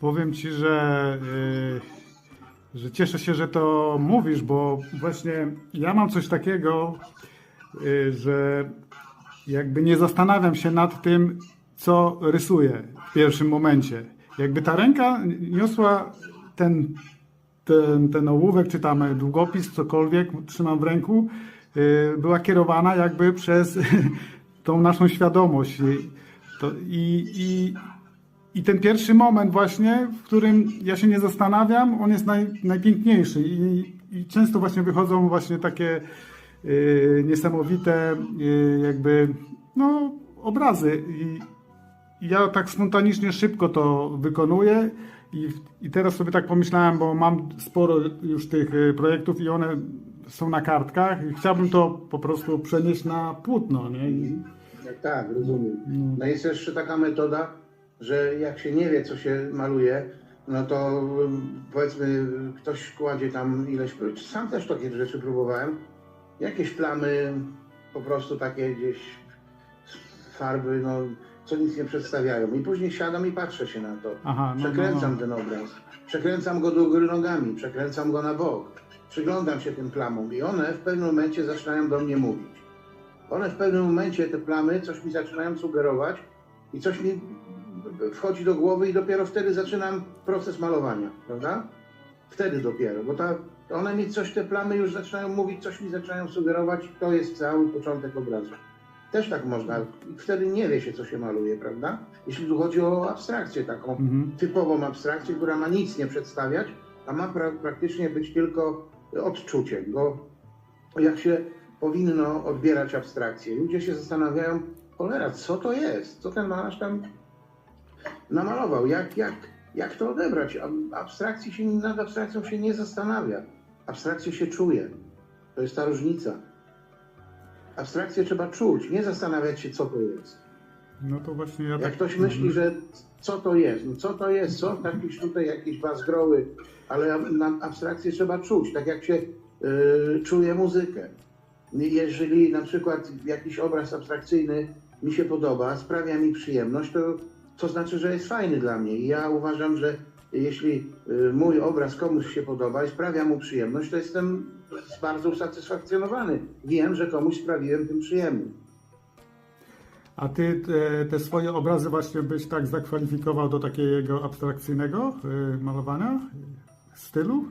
powiem Ci, że, y, że cieszę się, że to mówisz, bo właśnie ja mam coś takiego, y, że jakby nie zastanawiam się nad tym, co rysuję w pierwszym momencie. Jakby ta ręka niosła ten, ten, ten ołówek, czy tam długopis, cokolwiek trzymam w ręku, y, była kierowana jakby przez tą naszą świadomość. To, i, i, I ten pierwszy moment właśnie, w którym ja się nie zastanawiam, on jest naj, najpiękniejszy. I, i często właśnie wychodzą właśnie takie y, niesamowite y, jakby no, obrazy. I, i ja tak spontanicznie szybko to wykonuję. I, i teraz sobie tak pomyślałem, bo mam sporo już tych y, projektów i one są na kartkach. I chciałbym to po prostu przenieść na płótno, nie? I, Tak, tak, rozumiem. No jest jeszcze taka metoda, że jak się nie wie, co się maluje, no to ym, powiedzmy ktoś kładzie tam ileś, sam też takie rzeczy próbowałem, jakieś plamy po prostu takie gdzieś farby, no co nic nie przedstawiają. I później siadam i patrzę się na to. Aha, no, no, Przekręcam no. ten obraz, przekręcam go do góry nogami, przekręcam go na bok, przyglądam się tym plamom i one w pewnym momencie zaczynają do mnie mówić. One w pewnym momencie, te plamy, coś mi zaczynają sugerować i coś mi wchodzi do głowy i dopiero wtedy zaczynam proces malowania, prawda? Wtedy dopiero, bo ta, one mi coś, te plamy już zaczynają mówić, coś mi zaczynają sugerować, to jest cały początek obrazu. Też tak można, wtedy nie wie się, co się maluje, prawda? Jeśli tu chodzi o abstrakcję taką, Mhm. typową abstrakcję, która ma nic nie przedstawiać, a ma pra praktycznie być tylko odczuciem, bo jak się powinno odbierać abstrakcję. Ludzie się zastanawiają, cholera, co to jest? Co ten malarz tam namalował? Jak, jak, jak to odebrać? Ab- Abstrakcji się, nad abstrakcją się nie zastanawia. Abstrakcję się czuje. To jest ta różnica. Abstrakcję trzeba czuć, nie zastanawiać się, co to jest. No to właśnie ja Jak tak... ktoś myśli, że co to jest, no co to jest, są jakieś tutaj jakieś bazgroły, ale abstrakcję trzeba czuć, tak jak się y, czuje muzykę. Jeżeli na przykład jakiś obraz abstrakcyjny mi się podoba, sprawia mi przyjemność, to, to znaczy, że jest fajny dla mnie. I ja uważam, że jeśli y, mój obraz komuś się podoba i sprawia mu przyjemność, to jestem bardzo usatysfakcjonowany. Wiem, że komuś sprawiłem tym przyjemność. A ty te, te swoje obrazy właśnie byś tak zakwalifikował do takiego abstrakcyjnego y, malowania? Stylu?